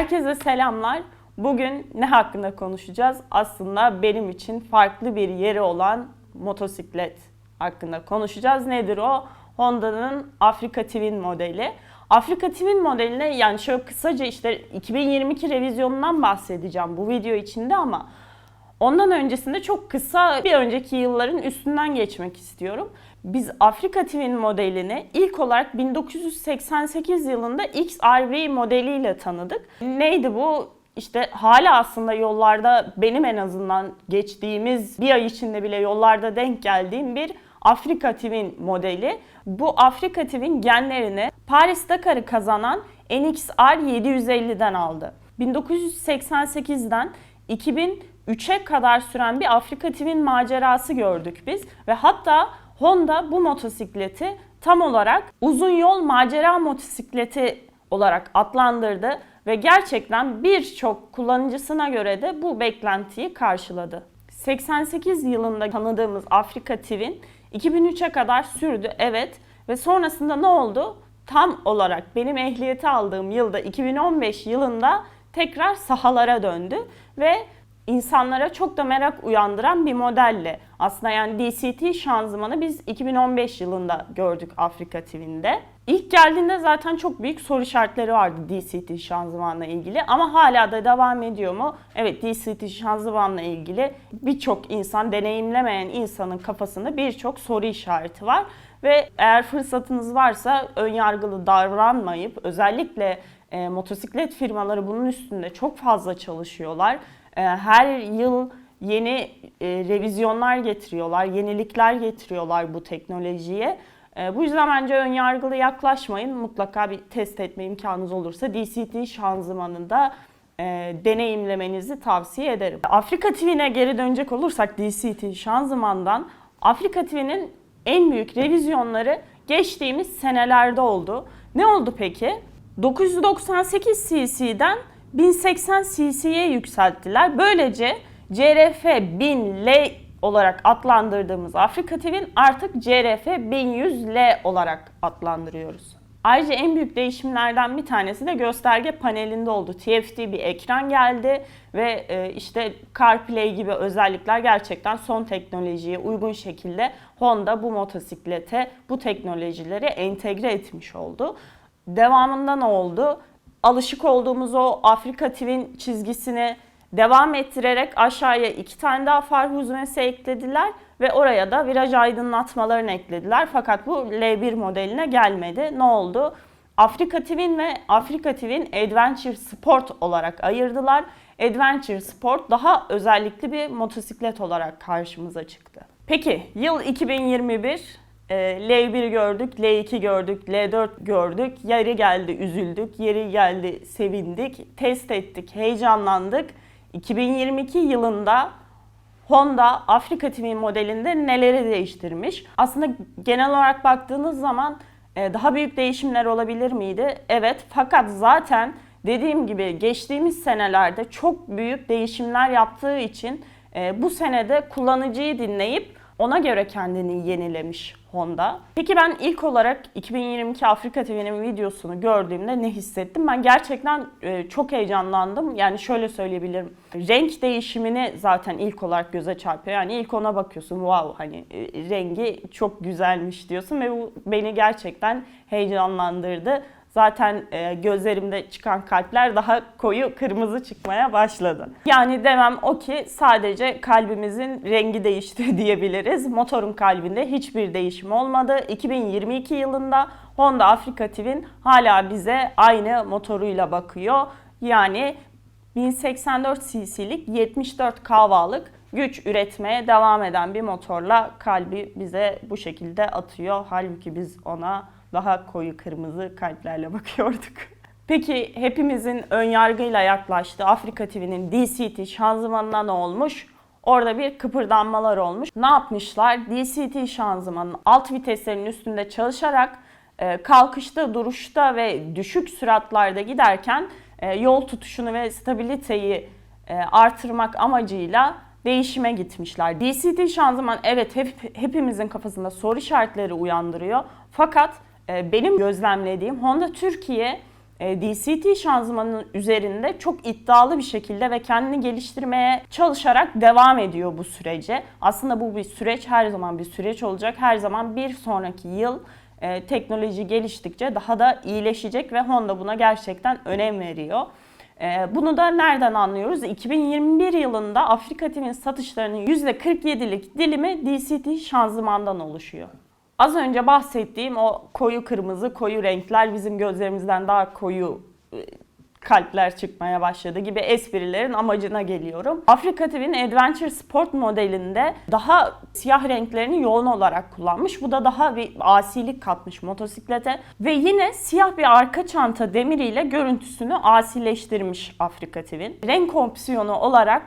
Herkese selamlar. Bugün ne hakkında konuşacağız? Aslında benim için farklı bir yeri olan motosiklet hakkında konuşacağız. Nedir o? Honda'nın Africa Twin modeli. Africa Twin modeline yani şöyle kısaca işte 2022 revizyonundan bahsedeceğim bu video içinde ama Ondan öncesinde çok kısa bir önceki yılların üstünden geçmek istiyorum. Biz Afrika Twin modelini ilk olarak 1988 yılında XRV modeliyle tanıdık. Neydi bu? İşte hala aslında yollarda benim en azından geçtiğimiz bir ay içinde bile yollarda denk geldiğim bir Afrika Twin modeli. Bu Afrika Twin genlerini Paris Dakar'ı kazanan NXR 750'den aldı. 1988'den 2003'e kadar süren bir Afrika Twin macerası gördük biz ve hatta Honda bu motosikleti tam olarak uzun yol macera motosikleti olarak adlandırdı ve gerçekten birçok kullanıcısına göre de bu beklentiyi karşıladı. 88 yılında tanıdığımız Afrika Twin 2003'e kadar sürdü evet ve sonrasında ne oldu? Tam olarak benim ehliyeti aldığım yılda 2015 yılında tekrar sahalara döndü ve insanlara çok da merak uyandıran bir modelle. Aslında yani DCT şanzımanı biz 2015 yılında gördük Afrika TV'nde. İlk geldiğinde zaten çok büyük soru işaretleri vardı DCT şanzımanla ilgili ama hala da devam ediyor mu? Evet DCT şanzımanla ilgili birçok insan, deneyimlemeyen insanın kafasında birçok soru işareti var. Ve eğer fırsatınız varsa ön yargılı davranmayıp özellikle e, motosiklet firmaları bunun üstünde çok fazla çalışıyorlar. E, her yıl yeni e, revizyonlar getiriyorlar, yenilikler getiriyorlar bu teknolojiye. E, bu yüzden bence ön yargılı yaklaşmayın. Mutlaka bir test etme imkanınız olursa DCT şanzımanında e, deneyimlemenizi tavsiye ederim. Afrika TV'ne geri dönecek olursak DCT şanzımandan Afrika TV'nin en büyük revizyonları geçtiğimiz senelerde oldu. Ne oldu peki? 998 cc'den 1080 cc'ye yükselttiler. Böylece CRF 1000L olarak adlandırdığımız Afrika TV'nin artık CRF 1100L olarak adlandırıyoruz. Ayrıca en büyük değişimlerden bir tanesi de gösterge panelinde oldu. TFT bir ekran geldi ve e, işte CarPlay gibi özellikler gerçekten son teknolojiye uygun şekilde Honda bu motosiklete bu teknolojileri entegre etmiş oldu. Devamında ne oldu? Alışık olduğumuz o Afrika Twin çizgisini devam ettirerek aşağıya iki tane daha far huzmesi eklediler ve oraya da viraj aydınlatmalarını eklediler. Fakat bu L1 modeline gelmedi. Ne oldu? Afrika Twin ve Afrika Twin Adventure Sport olarak ayırdılar. Adventure Sport daha özellikli bir motosiklet olarak karşımıza çıktı. Peki yıl 2021 e, L1 gördük, L2 gördük, L4 gördük. Yeri geldi üzüldük, yeri geldi sevindik, test ettik, heyecanlandık. 2022 yılında Honda Afrika TV modelinde neleri değiştirmiş? Aslında genel olarak baktığınız zaman e, daha büyük değişimler olabilir miydi? Evet fakat zaten dediğim gibi geçtiğimiz senelerde çok büyük değişimler yaptığı için e, bu senede kullanıcıyı dinleyip ona göre kendini yenilemiş Honda. Peki ben ilk olarak 2022 Afrika TV'nin videosunu gördüğümde ne hissettim? Ben gerçekten e, çok heyecanlandım. Yani şöyle söyleyebilirim. Renk değişimini zaten ilk olarak göze çarpıyor. Yani ilk ona bakıyorsun. Wow hani e, rengi çok güzelmiş diyorsun ve bu beni gerçekten heyecanlandırdı zaten e, gözlerimde çıkan kalpler daha koyu kırmızı çıkmaya başladı. Yani demem o ki sadece kalbimizin rengi değişti diyebiliriz. Motorun kalbinde hiçbir değişim olmadı. 2022 yılında Honda Africa Twin hala bize aynı motoruyla bakıyor. Yani 1084 cc'lik 74 kW'lık güç üretmeye devam eden bir motorla kalbi bize bu şekilde atıyor. Halbuki biz ona daha koyu kırmızı kalplerle bakıyorduk. Peki hepimizin ön yargıyla yaklaştığı Afrika TV'nin DCT şanzımanına ne olmuş? Orada bir kıpırdanmalar olmuş. Ne yapmışlar? DCT şanzımanın alt viteslerin üstünde çalışarak e, kalkışta, duruşta ve düşük süratlerde giderken e, yol tutuşunu ve stabiliteyi e, artırmak amacıyla değişime gitmişler. DCT şanzıman evet hep, hepimizin kafasında soru işaretleri uyandırıyor. Fakat benim gözlemlediğim Honda Türkiye e, DCT şanzımanın üzerinde çok iddialı bir şekilde ve kendini geliştirmeye çalışarak devam ediyor bu sürece. Aslında bu bir süreç her zaman bir süreç olacak. Her zaman bir sonraki yıl e, teknoloji geliştikçe daha da iyileşecek ve Honda buna gerçekten önem veriyor. E, bunu da nereden anlıyoruz? 2021 yılında Afrika TV'nin satışlarının %47'lik dilimi DCT şanzımandan oluşuyor. Az önce bahsettiğim o koyu kırmızı, koyu renkler bizim gözlerimizden daha koyu e, kalpler çıkmaya başladı gibi esprilerin amacına geliyorum. Afrika TV'nin Adventure Sport modelinde daha siyah renklerini yoğun olarak kullanmış. Bu da daha bir asilik katmış motosiklete. Ve yine siyah bir arka çanta demiriyle görüntüsünü asileştirmiş Afrika TV'nin. Renk opsiyonu olarak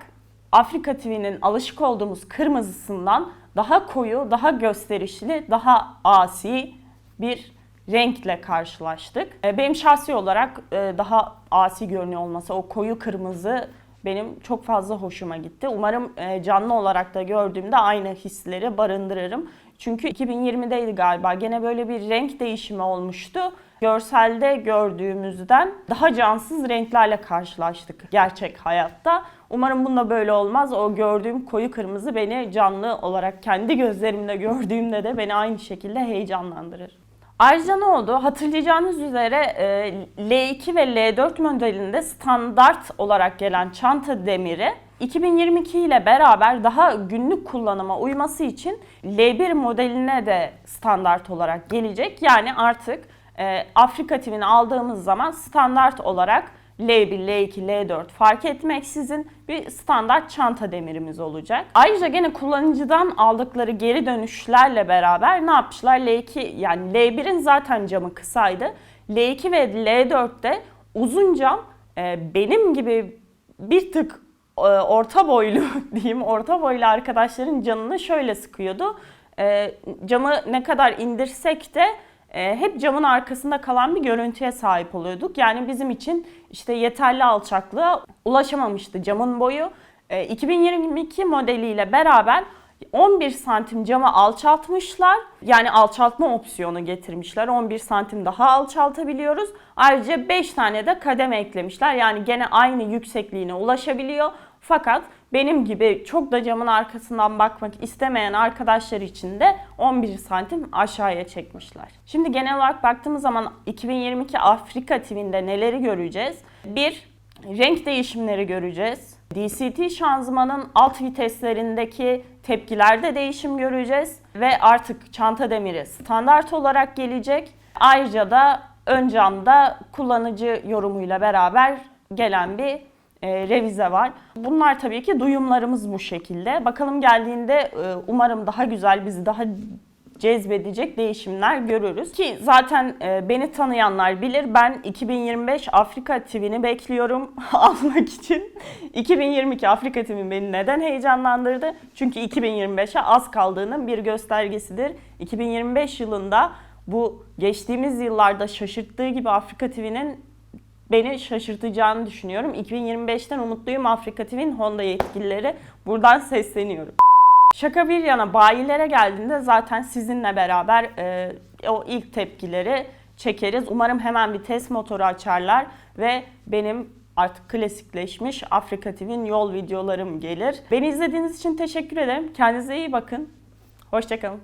Afrika TV'nin alışık olduğumuz kırmızısından daha koyu, daha gösterişli, daha asi bir renkle karşılaştık. E, Benim şahsi olarak e, daha asi görünüyor olması, o koyu kırmızı benim çok fazla hoşuma gitti. Umarım e, canlı olarak da gördüğümde aynı hisleri barındırırım. Çünkü 2020'deydi galiba. Gene böyle bir renk değişimi olmuştu. Görselde gördüğümüzden daha cansız renklerle karşılaştık gerçek hayatta. Umarım bunda böyle olmaz. O gördüğüm koyu kırmızı beni canlı olarak kendi gözlerimle gördüğümde de beni aynı şekilde heyecanlandırır. Ayrıca ne oldu? Hatırlayacağınız üzere e, L2 ve L4 modelinde standart olarak gelen çanta demiri 2022 ile beraber daha günlük kullanıma uyması için L1 modeline de standart olarak gelecek. Yani artık e, Afrika TV'ni aldığımız zaman standart olarak L1, L2, L4 fark etmeksizin bir standart çanta demirimiz olacak. Ayrıca gene kullanıcıdan aldıkları geri dönüşlerle beraber ne yapmışlar? L2 yani L1'in zaten camı kısaydı. L2 ve L4'te uzun cam e, benim gibi bir tık orta boylu diyeyim orta boylu arkadaşların canını şöyle sıkıyordu. E, camı ne kadar indirsek de e, hep camın arkasında kalan bir görüntüye sahip oluyorduk. Yani bizim için işte yeterli alçaklığa ulaşamamıştı camın boyu. E, 2022 modeliyle beraber 11 santim camı alçaltmışlar. Yani alçaltma opsiyonu getirmişler. 11 santim daha alçaltabiliyoruz. Ayrıca 5 tane de kademe eklemişler. Yani gene aynı yüksekliğine ulaşabiliyor. Fakat benim gibi çok da camın arkasından bakmak istemeyen arkadaşlar için de 11 santim aşağıya çekmişler. Şimdi genel olarak baktığımız zaman 2022 Afrika TV'nde neleri göreceğiz? Bir, renk değişimleri göreceğiz. DCT şanzımanın alt viteslerindeki tepkilerde değişim göreceğiz ve artık çanta demiri standart olarak gelecek. Ayrıca da ön camda kullanıcı yorumuyla beraber gelen bir e, revize var. Bunlar tabii ki duyumlarımız bu şekilde. Bakalım geldiğinde e, umarım daha güzel, bizi daha cezbedecek değişimler görürüz. Ki zaten e, beni tanıyanlar bilir ben 2025 Afrika TV'ni bekliyorum almak için. 2022 Afrika TV beni neden heyecanlandırdı? Çünkü 2025'e az kaldığının bir göstergesidir. 2025 yılında bu geçtiğimiz yıllarda şaşırttığı gibi Afrika TV'nin beni şaşırtacağını düşünüyorum. 2025'ten umutluyum Afrika TV'nin Honda yetkilileri. Buradan sesleniyorum. Şaka bir yana bayilere geldiğinde zaten sizinle beraber e, o ilk tepkileri çekeriz. Umarım hemen bir test motoru açarlar ve benim artık klasikleşmiş Afrika TV'nin yol videolarım gelir. Beni izlediğiniz için teşekkür ederim. Kendinize iyi bakın. Hoşçakalın.